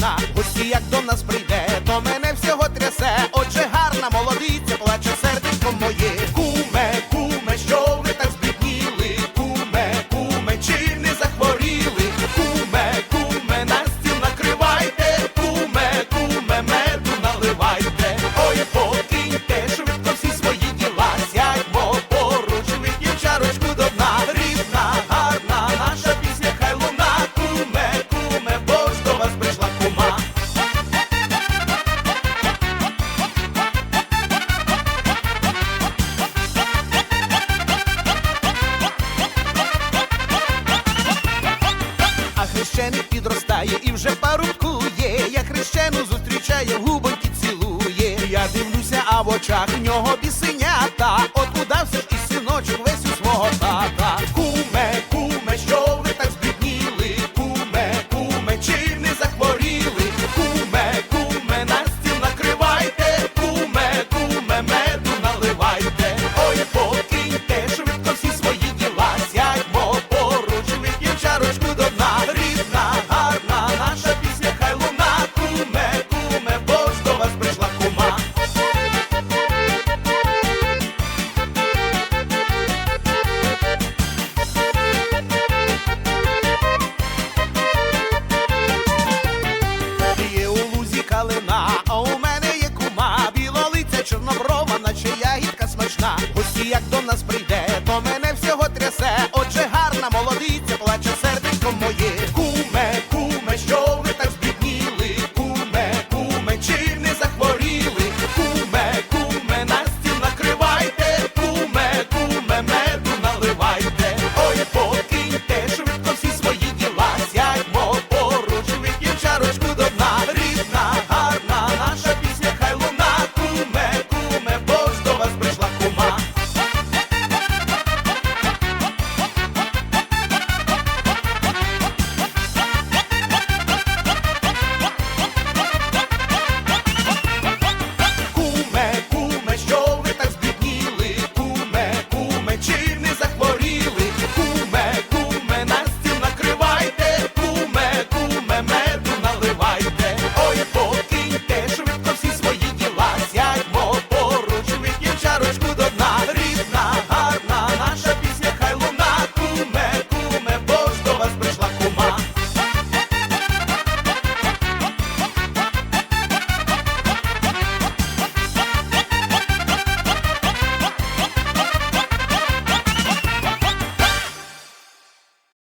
весна, гості як до нас прийде, то мене. хрещеник підростає і вже парубкує, я хрещену зустрічає, в губоньки цілує. Я дивлюся, а в очах в нього бісенята, от удався і до нас прийде, то мене всього трясе.